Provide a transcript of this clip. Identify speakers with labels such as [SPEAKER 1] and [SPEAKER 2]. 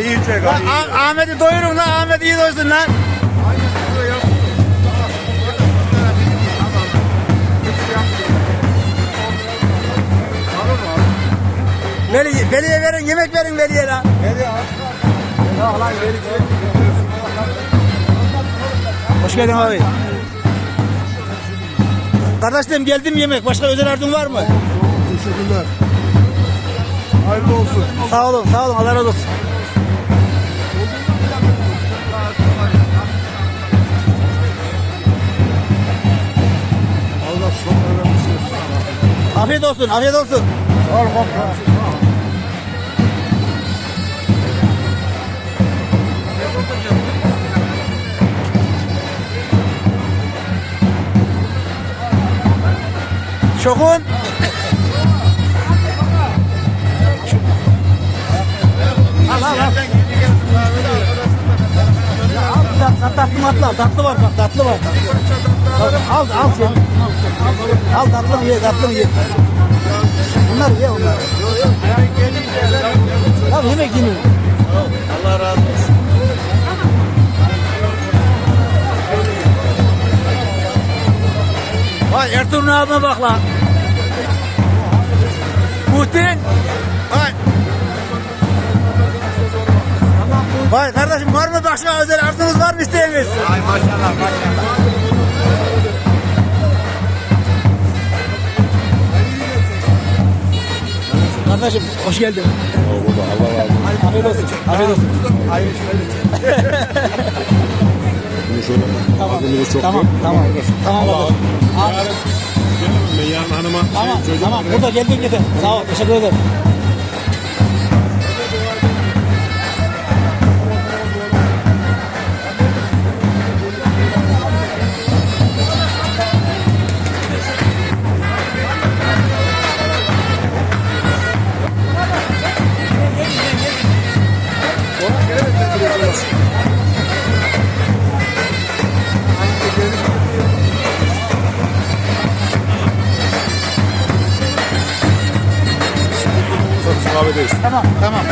[SPEAKER 1] çek
[SPEAKER 2] Lan
[SPEAKER 1] abi.
[SPEAKER 2] Ah- Ahmet'i doyurun lan. Ahmet iyi doysun lan. Veli, Veli'ye verin, yemek verin Veli'ye lan. Hoş geldin abi. Kardeşlerim geldim yemek. Başka özel arzun var mı?
[SPEAKER 1] Teşekkürler. Hayırlı olsun.
[SPEAKER 2] Sağ olun, sağ olun. Allah razı olsun. Afiyet olsun, afiyet olsun.
[SPEAKER 1] Al kanka.
[SPEAKER 2] Şokun. Al al al. Al, tat- tatlı al. Tatlı var tatlı var. Al al al sen. Al tatlı mı ye tatlı mı ye. Bunlar ye onlar. Tamam yemek yemiyor.
[SPEAKER 1] Allah razı olsun.
[SPEAKER 2] Vay Ertuğrul abime bak lan. Muhtin. Vay. Vay kardeşim var mı başka özel arzunuz var mı isteğiniz?
[SPEAKER 1] Ay maşallah.
[SPEAKER 2] Kardeşim hoş geldin.
[SPEAKER 1] Allah razı olsun.
[SPEAKER 2] Afiyet olsun. Afiyet olsun.
[SPEAKER 1] Aynı Bunu şöyle.
[SPEAKER 2] Tamam.
[SPEAKER 1] Ağzımızı çok
[SPEAKER 2] Tamam, tamam. Tamam kardeşim. Abi,
[SPEAKER 1] Gelemem ben yarın hanıma.
[SPEAKER 2] Tamam,
[SPEAKER 1] şey,
[SPEAKER 2] tamam. Burada geldin getir. Sağ ol, teşekkür ederim.
[SPEAKER 1] Kahvedeyiz.
[SPEAKER 2] Tamam, tamam.